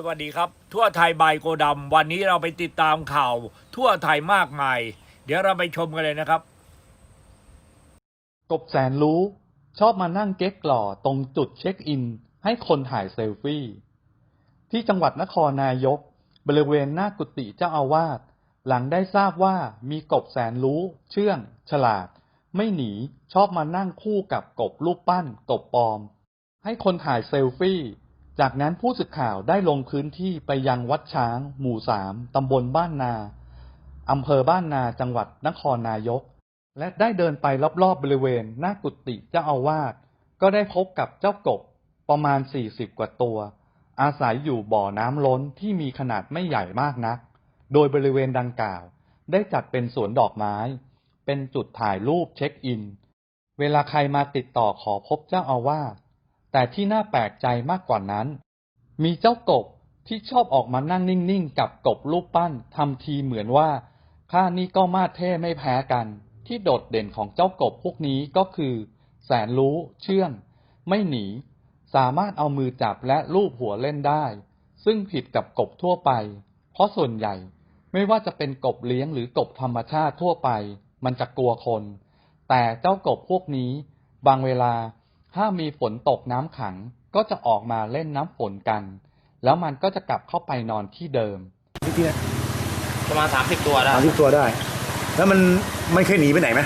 สวัสดีครับ ทั่วไทยบายโกดำวันนี้เราไปติดตามข่าว ทั่วไทยมากมาย เดี๋ยวเราไปชมกันเลยนะครับ กบแสนรู้ ชอบมานั่งเก๊กหล่อตรงจุดเช็คอิน ให้คนถ่ายเซลฟี่ ที่จังหวัดนครนายก บริเวณหน้ากุฏิเจ้าอาวาสหลังได้ทราบว่ามีกบแสนรู้ เชื่อง ฉลาด ไม่หนีชอบมานั่งคู่กับกบรูปปั้น กบปลอม ให้คนถ่ายเซลฟี่ จากนั้นผู้สื่อข่าวได้ลงพื้นที่ไปยังวัดช้าง หมู่สามตำบลบ้านนา อำเภอบ้านนาจังหวัดนครนายก และได้เดินไปรอบๆบริเวณ หน้ากุฏิเจ้าอาวาส ก็ได้พบกับเจ้ากบประมาณ40กว่าตัว อาศัยอยู่บ่อน้ำล้นที่มีขนาดไม่ใหญ่มากนัก โดยบริเวณดังกล่าว ได้จัดเป็นสวนดอกไม้ เป็นจุดถ่ายรูปเช็คอิน เวลาใครมาติดต่อขอพบเจ้าอาวาส แต่ที่น่าแปลกใจมากกว่านั้น มีเจ้ากบที่ชอบออกมานั่งนิ่งๆ กับกบรูปปั้นทำทีเหมือนว่าข้านี่ก็มาเท่ไม่แพ้กัน ที่โดดเด่นของเจ้ากบพวกนี้ก็คือ แสนรู้เชื่อง ไม่หนี สามารถเอามือจับและลูบหัวเล่นได้ ซึ่งผิดกับกบทั่วไป เพราะส่วนใหญ่ไม่ว่าจะเป็นกบเลี้ยงหรือกบธรรมชาติทั่วไป มันจะกลัวคน แต่เจ้ากบพวกนี้ บางเวลา ถ้ามีฝนตกน้ำขังก็จะออกมาเล่นน้ำฝนกัน แล้วมันก็จะกลับเข้าไปนอนที่เดิมพี่พี่ประมาณสามสิบตัวได้สามสิบตัวได้ แล้วมันไม่เคยหนีไปไหนไหม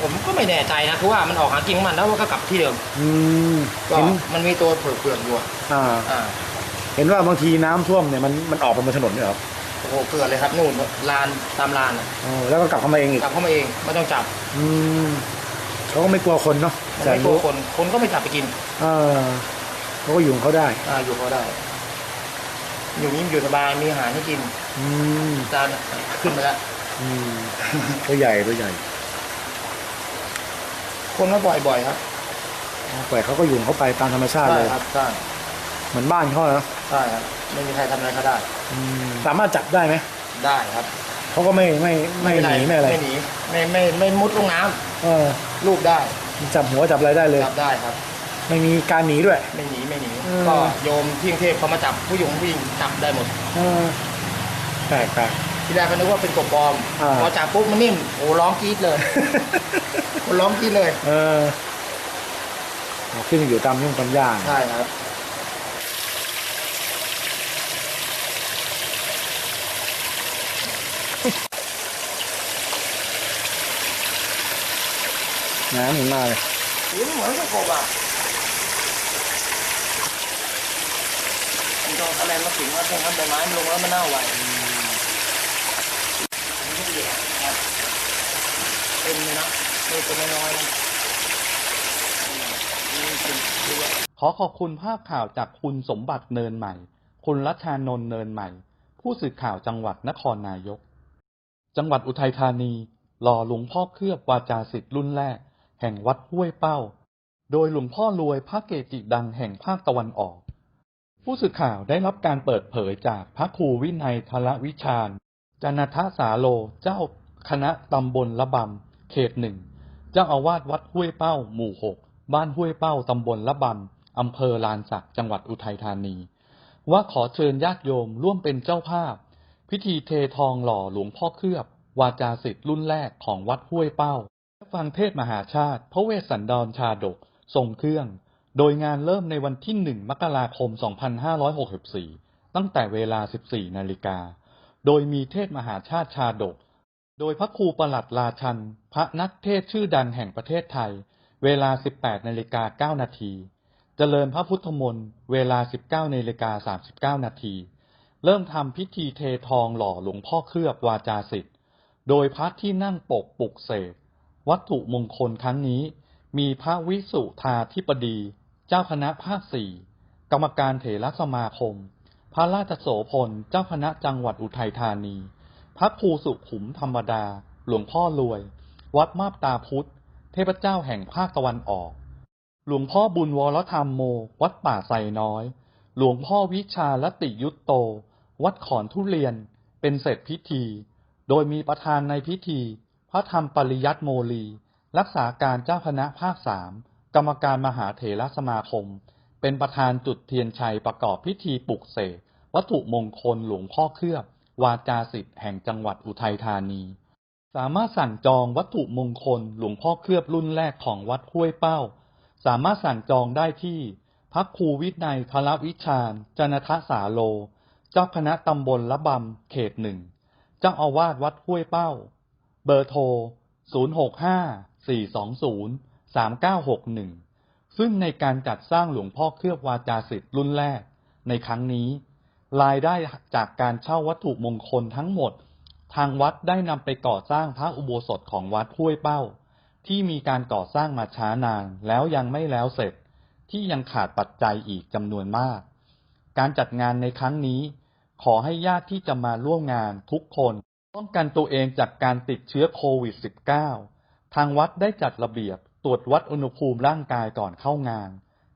ผมก็ไม่แน่ใจนะคือว่ามันออกหากินของมันแล้วมันก็กลับที่เดิม อืมก็เห็นมันมีตัวเผือกเผือกๆอยู่อะอ่าอ่า เห็นว่าบางทีน้ำท่วมเนี่ยมันมันออกไปบนถนนเนี่ยเหรอโอ้โหเกลือเลยครับนู่นลานตามลานอะอ๋อแล้วก็กลับเข้ามาเองอีกกลับเข้ามาเองไม่ต้องจับ อืม เขาก็ไม่กลัวคนเนาะมันแสนไม่กลัวรู้คนคนก็ไม่จับไปกินเออเขาก็อยู่ของเขาได้อ่าอยู่เขาได้ อยู่นี่อยู่สบายมีอาหารให้กิน อืมจานขึ้นมาแล้วอืมตัวใหญ่ตัวใหญ่ คนก็บ่อยบ่อยๆครับปล่อยเขาก็อยู่ของเขาไปตามธรรมชาติใช่เลยครับใช่เหมือนบ้านเขาเนาะใช่ครับไม่มีใครทำอะไรเขาได้อืมสามารถจับได้ไหมได้ครับ เขาก็ไม่ไม่ไม่หนีไม่อะไร ไม่หนีไม่ไม่ไม่มุดลงน้ำเออลูกได้จับหัวจับอะไรได้เลยจับได้ครับ ไม่มีการหนีด้วย ไม่หนีไม่หนีอืมก็โยมที่กรุงเทพเขามาจับผู้หญิงผู้หญิงจับได้หมดเออแปลกแปลกทีแรกก็นึกว่าเป็นกบปลอมอ่าพอจับปุ๊บมันนิ่มโอ้ร้องกรี๊ดเลยคนร้องกรี๊ดเลย เออเอาขึ้นอยู่ตามยุ่งตามย่างใช่ครับ น้ำมันมาเลยอุ้ยเหมือนกับกบอะมันต้องอะไรมาถึงว่าต้องทำใบไม้มันลงแล้วมันเน่าไวมันก็เปียกครับเต็มเลยนะไม่เป็นน้อยๆนะอืมนี่เป็นด้วยขอขอบคุณภาพข่าวจากคุณสมบัติเนินใหม่ คุณรัชชานนท์เนินใหม่ ผู้สื่อข่าวจังหวัดนครนายก จังหวัดอุทัยธานีหล่อหลวงพ่อเคลือบวาจาสิทธิ์รุ่นแรก แห่งวัดห้วยเป้า โดยหลวงพ่อรวยพระเกจิดังแห่งภาคตะวันออก ผู้สื่อข่าวได้รับการเปิดเผยจากพระครูวินัยทละวิชาญจันทสาโลเจ้าคณะตำบลละบำ เขตหนึ่ง เจ้าอาวาสวัดห้วยเป้า หมู่หก บ้านห้วยเป้า ตำบลละบำ อำเภอลานสัก จังหวัดอุทัยธานี ว่าขอเชิญญาติโยมร่วมเป็นเจ้าภาพ พิธีเททองหล่อหลวงพ่อเคลือบ วาจาสิทธิ์รุ่นแรกของวัดห้วยเป้า ฟังเทศมหาชาติ พระเวสสันดรชาดก ทรงเครื่อง โดยงานเริ่มในวันที่ 1 มกราคม 2564 ตั้งแต่เวลา 14 นาฬิกา โดยมีเทศมหาชาติชาดก โดยพระครูประหลัดราชัน พระนักเทศชื่อดังแห่งประเทศไทย เวลา 18 นาฬิกา 9 นาที เจริญพระพุทธมนต์ เวลา 19 นาฬิกา 39 นาที เริ่มทำพิธีเททองหล่อหลวงพ่อเคลือบวาจาสิทธิ์ โดยพระที่นั่งปกปุกเสก วัตถุมงคลครั้งนี้ มีพระวิสุทาธิปดี เจ้าคณะภาคสี่กรรมการเถรสมาคม พระราชโสพลเจ้าคณะจังหวัดอุทัยธานี พระครูสุขุมธรรมดา หลวงพ่อรวย วัดมาบตาพุธเทพเจ้าแห่งภาคตะวันออก หลวงพ่อบุญวรธรรมโม วัดป่าไซน้อย หลวงพ่อวิชาลติยุตโต วัดขอนทุเรียน เป็นเสร็จพิธี โดยมีประธานในพิธี พระธรรมปริยัติโมลี รักษาการเจ้าคณะภาคสามกรรมการมหาเถรสมาคม เป็นประธานจุดเทียนชัยประกอบพิธีปลุกเสกวัตถุมงคลหลวงพ่อเคลือบ วาจาสิทธิ์แห่งจังหวัดอุทัยธานี สามารถสั่งจองวัตถุมงคลหลวงพ่อเคลือบรุ่นแรกของวัดห้วยเป้า สามารถสั่งจองได้ที่พระครูวินัยพระวิชาญจนทสาโล เจ้าคณะตำบลละบำเขตหนึ่ง เจ้าอาวาสวัดห้วยเป้า เบอร์โทร 065-420-3961 ซึ่งในการจัดสร้างหลวงพ่อเคลือบวาจาสิทธิ์รุ่นแรก ในครั้งนี้ รายได้จากการเช่าวัตถุมงคลทั้งหมด ทางวัดได้นำไปก่อสร้างพระอุโบสถของวัดห้วยเป้า ที่มีการก่อสร้างมาช้านานแล้วยังไม่แล้วเสร็จ ที่ยังขาดปัจจัยอีกจำนวนมาก การจัดงานในครั้งนี้ขอให้ญาติที่จะมาร่วมงานทุกคน ป้องกันตัวเองจากการติดเชื้อโควิด -19 ทางวัดได้จัดระเบียบตรวจวัดอุณหภูมิร่างกายก่อนเข้างาน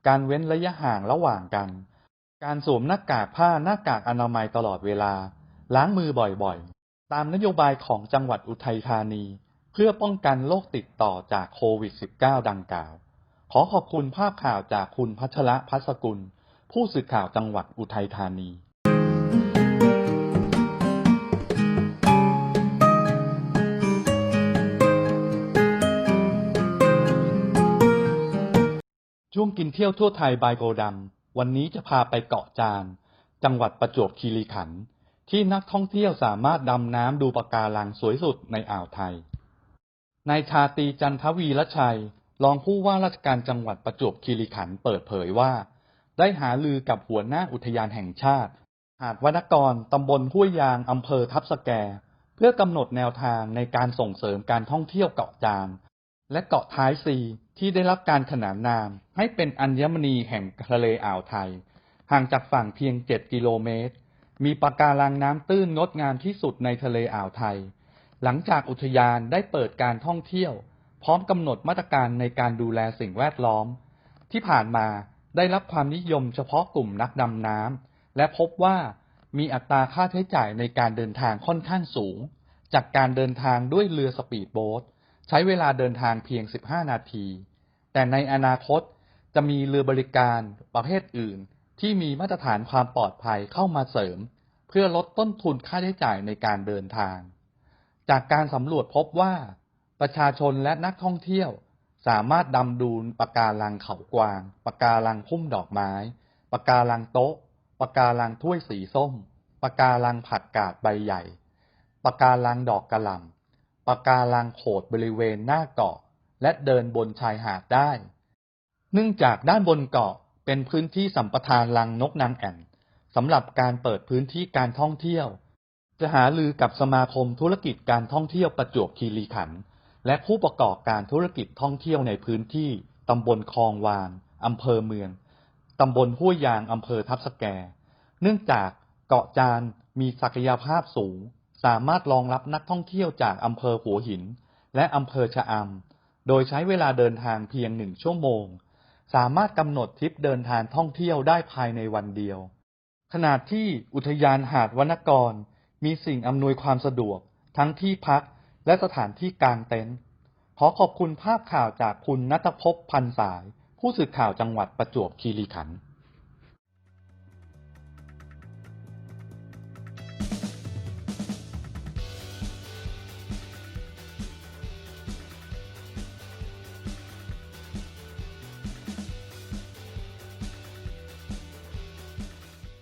การเว้นระยะห่างระหว่างกัน การสวมหน้ากากผ้าหน้ากากอนามัยตลอดเวลา ล้างมือบ่อยๆ ตามนโยบายของจังหวัดอุทัยธานี เพื่อป้องกันโรคติดต่อจากโควิด -19 ดังกล่าว ขอขอบคุณภาพข่าวจากคุณพัชระพัสกุล ผู้สื่อข่าวจังหวัดอุทัยธานี ช่วงกินเที่ยวทั่วไทยบายโกดำวันนี้จะพาไปเกาะจาน จังหวัดประจวบคีรีขันธ์ที่นักท่องเที่ยวสามารถดำน้ำดูปะการังสวยสุดในอ่าวไทย นายชาตีจันทวีรชัย รองผู้ว่าราชการจังหวัดประจวบคีรีขันธ์เปิดเผยว่า ได้หาลือกับหัวหน้าอุทยานแห่งชาติ หาดวนกรตำบลห้วยยางอำเภอทับสแก เพื่อกำหนดแนวทางในการส่งเสริมการท่องเที่ยวเกาะจานและเกาะท้ายซี ที่ได้รับการขนานนามให้เป็นอัญมณีแห่งทะเลอ่าวไทย ห่างจากฝั่งเพียง 7 กิโลเมตร มีปะการังน้ำตื้นงดงามที่สุดในทะเลอ่าวไทย หลังจากอุทยานได้เปิดการท่องเที่ยว พร้อมกำหนดมาตรการในการดูแลสิ่งแวดล้อม ที่ผ่านมาได้รับความนิยมเฉพาะกลุ่มนักดำน้ำและพบว่ามีอัตราค่าใช้จ่ายในการเดินทางค่อนข้างสูง จากการเดินทางด้วยเรือสปีดโบ๊ท ใช้เวลาเดินทางเพียง 15 นาที แต่ในอนาคตจะมีเรือบริการประเภทอื่น ที่มีมาตรฐานความปลอดภัยเข้ามาเสริม เพื่อลดต้นทุนค่าใช้จ่ายในการเดินทาง จากการสำรวจพบว่า ประชาชนและนักท่องเที่ยว สามารถดำดูนปะการังเขากวางปะการังพุ่มดอกไม้ปะการังโต๊ะปะการังถ้วยสีส้มปะการังผักกาดใบใหญ่ปะการังดอกกระหล่ำ ปะการังโขดบริเวณหน้าเกาะ และเดินบนชายหาดได้ เนื่องจากด้านบนเกาะเป็นพื้นที่สัมปทานรังนกนางแอ่นสำหรับการเปิดพื้นที่การท่องเที่ยว จะหาลือกับสมาคมธุรกิจการท่องเที่ยวประจวบคีรีขันธ์และผู้ประกอบการธุรกิจท่องเที่ยวในพื้นที่ตำบลคลองวานอำเภอเมืองตำบลห้วยยางอำเภอทับสแก เนื่องจากเกาะจานมีศักยภาพสูง สามารถรองรับนักท่องเที่ยวจากอำเภอหัวหิน และอำเภอชะอำ โดยใช้เวลาเดินทางเพียงหนึ่งชั่วโมง สามารถกำหนดทริปเดินทางท่องเที่ยวได้ภายในวันเดียว ขณะที่อุทยานหาดวนกร มีสิ่งอำนวยความสะดวก ทั้งที่พักและสถานที่กางเต็นท์ ขอขอบคุณภาพข่าวจากคุณนัทภพพันสาย ผู้สื่อข่าวจังหวัดประจวบคีรีขันธ์